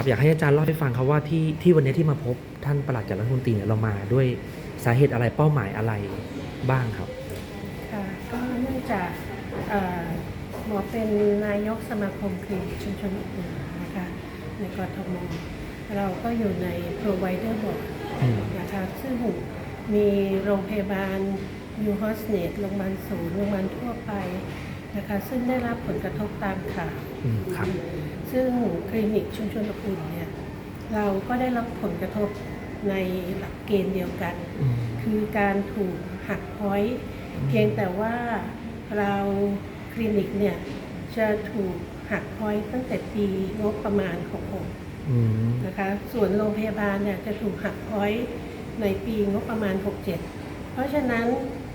ครับอยากให้อาจารย์เล่าให้ฟังครับว่าที่ที่วันนี้ที่มาพบท่านประหลัดจากรัฐมนตรีเนี่ยเรามาด้วยสาเหตุอะไรเป้าหมายอะไรบ้างครับค่ะก็เนื่องจากเอ่อหมอเป็นนายกสมาคมคลินิกชุมชนอบอุ่นนะคะในกทมเราก็อยู่ใน provider board อืมนะคะซึ่งมีโรงพยาบาลยูฮอสเนตโรงพยาบาลศูนย์โรงพยาบาลทั่วไปนะคะซึ่งได้รับผลกระทบตามข่าวอืมครับ ซึ่งคลินิกชุมชนอบอุ่นเนี่ยเราก็ได้รับผลกระทบในหลักเกณฑ์เดียวกันอืมคือการถูกหักพอยต์เพียงแต่ว่าเราคลินิกเนี่ยจะถูกหักพอยต์ตั้งแต่ปีงบประมาณของผมอืมนะคะส่วนโรงพยาบาลเนี่ยจะถูกหักพอยต์ในปีงบประมาณ 67 เพราะฉะนั้น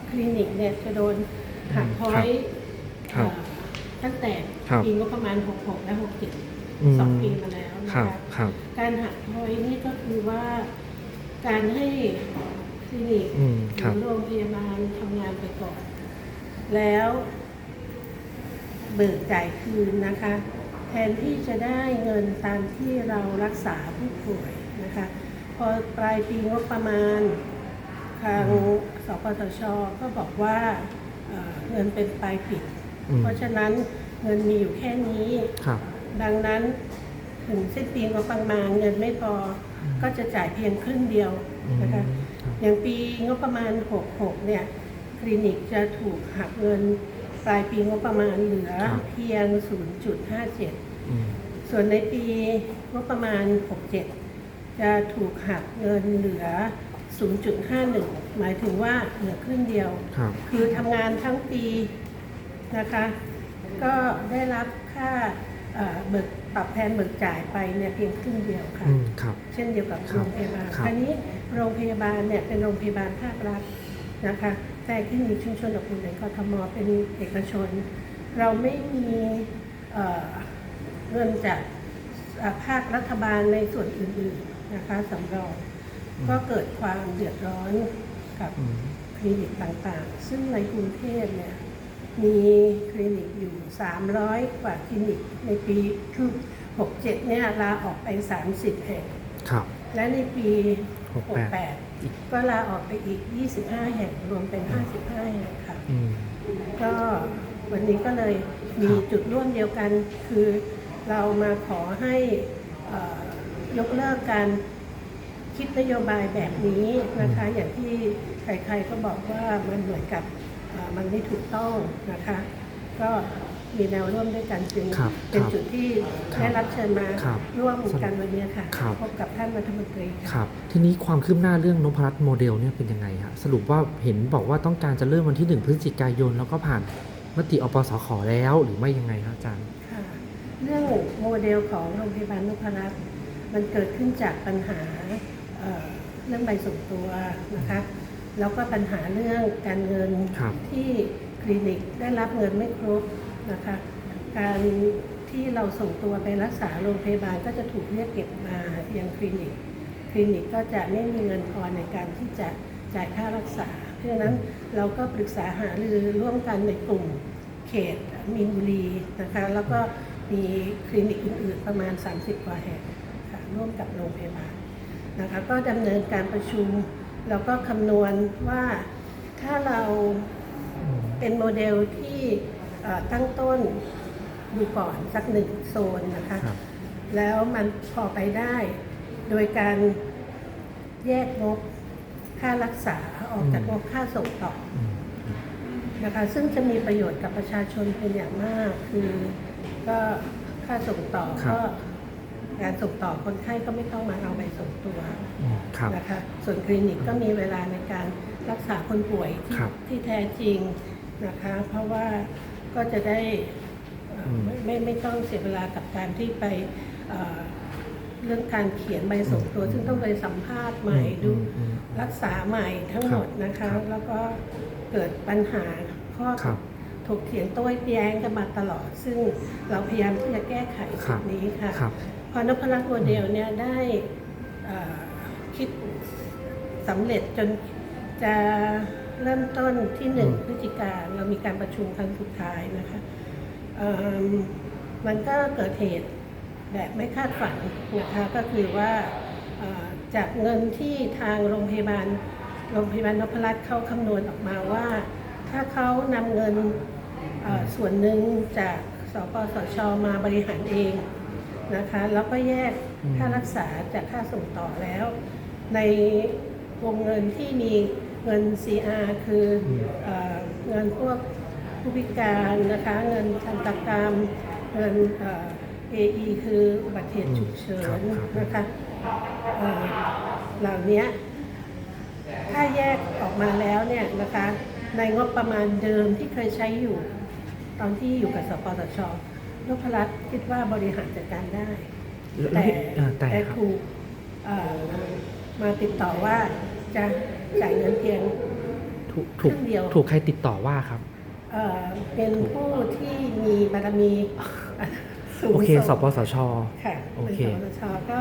คลินิกเนี่ยจะโดนหักพอย ต์ครับเอ่อตั้งแต่ครับปีงบประมาณ 66 และ67อืมสองปีมาแล้วนะครัคะบครับ การหักพอยต์นี่ก็คือว่าการให้คลินิกอืมหครัรืบ อโรงพยาบาลทำงานไปก่อน แล้วเบิกจ่ายคืนนะคะ แทนที่จะได้เงินตามที่เรารักษาผู้ป่วยนะคะ พอปลายปีงบประมาณ ทางสปสชก็บอกว่าเอ่อเงินเป็นปลายปิดอืม เพราะฉะนั้นเงินมีอยู่แค่นี้ครับ ดังนั้นถึงสิ้นปีงบประมาณเงินไม่พออก็จะจ่ายเพียงครึ่งเดียวนะคะอืมครับอย่างปีงบประมาณ 66 เนี่ยคลินิกจะถูกหักเงินปลายปีงบประมาณเหลือครับเพียง 0.57อืมส่วนในปีงบประมาณ 67 จะถูกหักเงินเหลือ 0.51 หมายถึงว่าเหลือครึ่งเดียวครับคือทำงานทั้งปี นะคะ ก็ได้รับค่าเอ่อเบิกปรับแทนเบิกจ่ายไปเนี่ยเพียงครึ่งเดียวค่ะอืมครับเช่นเดียวกับครัโรบงพยาบาลครับคราวนี้โรงพยาบาลเนี่ยเป็นโรงพยาบาลภาครัฐนะคะแต่ที่มีชุมชนอบอุ่นในกทมเป็นเอกชน เราไม่มีเอ่อเงินจากเอ่อภาครัฐบาลในส่วนอื่นๆนะคะสำรองก็เกิดความเดือดร้อนกับอืมคลินิกต่างๆ ซึ่งในกรุงเทพเนี่ย มีคลินิกอยู่ 300 กว่าคลินิกในปีคือ67เนี่ยลาออกไป 30แห่งครับ และในปี68 68 ก็ลาออกไปอีก 25 แห่งรวมเป็น 55 แห่งค่ะอืมก็วันนี้ก็เลยมีครับจุดร่วมเดียวกัน คือเรามาขอให้เอ่อยกเลิกการคิดนโยบายแบบนี้นะคะ อย่างที่ใครๆก็บอกว่ามันเหมือนกับเอ่อ มันไม่ถูกต้องนะคะ ก็มีแนวร่วมด้วยกันจึงครับเป็นครับจุดที่ครับได้รับเชิญมาครับร่วมกันวันนี้ค่ะครับ พบกับท่านรัฐมนตรีคค่ะรับ ทีนี้ความคืบหน้าเรื่องนพรัตน์โมเดลเนี่ยเป็นยังไงฮะสรุปว่าเห็นบอกว่าต้องการจะเริ่มวันที่ 1 พฤศจิกายน แล้วก็ผ่านมติอปสขแล้วหรือไม่ยังไงครับอาจารย์ ค่ะเรื่องโมเดลของโรงพยาบาลนพรัตน์มันเกิดขึ้นจากปัญหาเอ่อเรื่องใบส่งตัวนะคะ แล้วก็ปัญหาเรื่องการเงินครับที่คลินิกได้รับเงินไม่ครบนะคะ การที่เราส่งตัวไปรักษาโรงพยาบาลก็จะถูกเรียกเก็บมายังคลินิก คลินิกก็จะไม่มีเงินพอในการที่จะจ่ายค่ารักษา เพราะฉะนั้นเราก็ปรึกษาหารือร่วมกันในกลุ่มเขตมีนบุรีนะคะ แล้วก็มีคลินิกอื่นๆประมาณ 30 กว่าแห่งค่ะร่วมกับโรงพยาบาลนะคะ ก็ดำเนินการประชุม แล้วก็คำนวณว่าถ้าเราเป็นโมเดลที่เอ่อตั้งต้นดูก่อนสักหนึ่งโซนนะคะครับแล้วมันพอไปได้ โดยการแยกงบค่ารักษาออกจากอืมงบค่าส่งต่ออืมนะคะซึ่งจะมีประโยชน์กับประชาชนเป็นอย่างมาก คือก็ค่าส่งต่อครับก็ การส่งต่อคนไข้ก็ไม่ต้องมาเอาใบส่งตัวอืมครับ นะคะส่วนคลินิกก็มีเวลาในการรักษาคนป่วยที่ครับที่แท้จริงนะคะ เพราะว่าก็จะได้เอ่ออม ไม่ไม่ไม่ต้องเสียเวลากับการที่ไปเอ่อเรื่องการเขียนใบส่งตัว ซึ่งต้องไปสัมภาษณ์ใหม่อืมดูอืม รักษาใหม่ทั้งหมดนะคะ ครับแล้วก็เกิดปัญหาข้อครับ ถกเถียงโต้แย้งกันมาตลอด ซึ่งเราพยายามที่จะแก้ไขครัจุบดนี้ค่ะครับพอนพรัตน์โมเดลเนี่ยได้เอ่อคิดสำเร็จจนจะเริ่มต้นที่หนึ่งอืมพฤศจิกาเรามีการประชุมครั้งสุดท้ายนะคะเอิ่มมันก็เกิดเหตุแบบไม่คาดฝันนะคะก็คือว่าเอ่อจากเงินที่ทางโรงพยาบาลโรงพยาบาลนพรัตน์เขาคำนวณออกมาว่า ถ้าเขานำเงินเอ่อ ส่วนหนึ่งจากสปสชมาบริหารเองนะคะ แล้วก็แยกอืมค่ารักษาจากค่าส่งต่อแล้ว ในวงเงินที่มีเงิน CR คือเออเงินพวกผู้พิการนะคะ เงินทันตกรรม เงินเอ่อ AE คืออุบัติเหตุฉุกเฉิครับนครับนะคะเอ่อเหล่านี้ถ้าแยกออกมาแล้วเนี่ยนะคะ ในงบประมาณเดิมที่เคยใช้อยู่ ตอนที่อยู่กับสปสชนพรัตน์คิดว่าบริหารจัดการได้แล้วแต่อ่าแต่แต่ครับถูกเอ่อมาติดต่อว่าจะจ่ายเงินเพียงถูกถูกครึ่งเดียวถูกใครติดต่อว่าครับเอ่อเป็นผู้ที่มีบารมีสูงโอเคส่งสปสชค่ะโอเป็นเคสปสชก็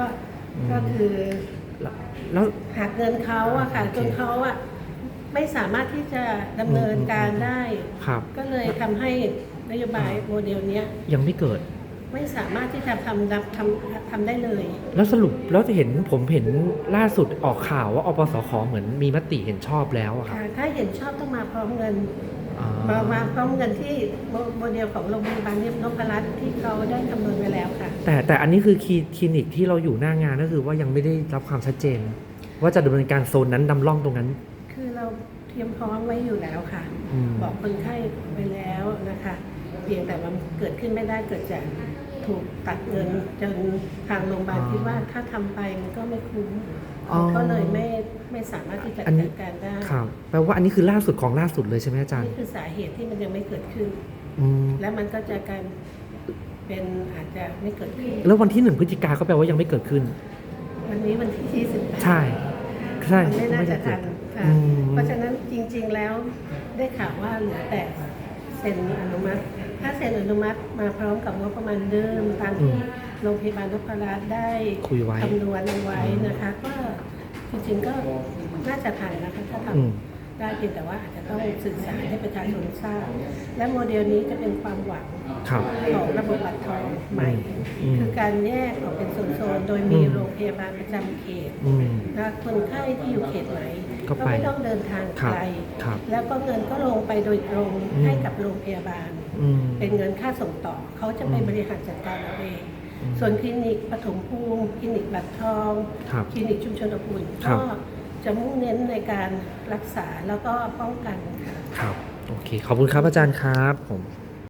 อืมก็คือแล้วแล้วหักเงินเขาอะค่ะโอเคจนเขาอะ ไม่สามารถที่จะดำเนินการได้ ครับ ก็เลยทำให้นโยบายโมเดลเนี้ยยังไม่เกิด ไม่สามารถที่จะทำรับทำทำได้เลย แล้วสรุปแล้วจะเห็นผมเห็นล่าสุดออกข่าวว่าอปสขเหมือนมีมติเห็นชอบแล้วอะครับค่ะถ้าเห็นชอบต้องมาพร้อมเงิน อ่ามามาพร้อมเงินที่โมโมเดลของโรงพยาบาลเนียบนพรัตน์ที่เขาได้คำนวณไว้แล้วค่ะ แต่แต่อันนี้คือคลิคลินิกที่เราอยู่หน้างานก็คือว่ายังไม่ได้รับความชัดเจน ว่าจะดำเนินการโซนนั้นดำร่องตรงนั้นคือ เราเตรียมพร้อมไว้อยู่แล้วค่ะ อืม บอกคนไข้ไปแล้วนะคะ เพียงแต่มันเกิดขึ้นไม่ได้เกิดจากถูกตัดเงินจนทางโรงพยาบาลคิดว่าถ้าทำไปมันก็ไม่คุ้มอ๋อ ก็เลยไม่ไม่สามารถที่จะอันนี้จัดการได้ครับแปลว่าอันนี้คือล่าสุดของล่าสุดเลยใช่ไหมอาจารย์นี่คือสาเหตุที่มันยังไม่เกิดขึ้น อืมและมันก็จะการเป็นอาจจะไม่เกิดขึ้น แล้ววันที่หนึ่งพฤศจิกาก็แปลว่ายังไม่เกิดขึ้น วันนี้วันที่28ใช่ ใช่มันไม่น่าจะทันเกิดค่ะอืมเพราะฉะนั้นจริง ๆแล้วได้ข่าวว่าเหลือแต่เซ็นอนุมัติ ถ้าเซ็นอนุมัติมาพร้อมกับงบประมาณเดิมตามที่โรงพยาบาลนพรัตน์ได้คุยไว้ คำนวณเอาไว้นะคะก็จริงๆก็น่าจะทันนะคะถ้าทอืมำได้เพียงแต่ว่าอาจจะต้องสื่อสารให้ประชาชนทราบ และโมเดลนี้จะเป็นความหวัง ครับของระบบบัตรทองใหม่ อืมคือการแยกออกเป็นโซนๆ โดยมีอืมโรงพยาบาลประจำเขตอืมนะคนไข้ที่อยู่เขตไหนก็ก็ไปไม่ต้องเดินทางครับไกลครับแล้วก็เงินก็ลงไปโดยตรงอืม ให้กับโรงพยาบาล อืม เป็นเงินค่าส่งต่อ เขาจะไปอืมบริหารจัดการเอาเอง อืมส่วนคลินิกปฐมภูมิ คลินิกบัตรทอง ครับคลินิกชุมชนอบอุ่นครัก็บจะมุ่งเน้นในการรักษาแล้วก็ป้องกันค่ะ ครับ โอเค ขอบคุณครับอาจารย์ครับผม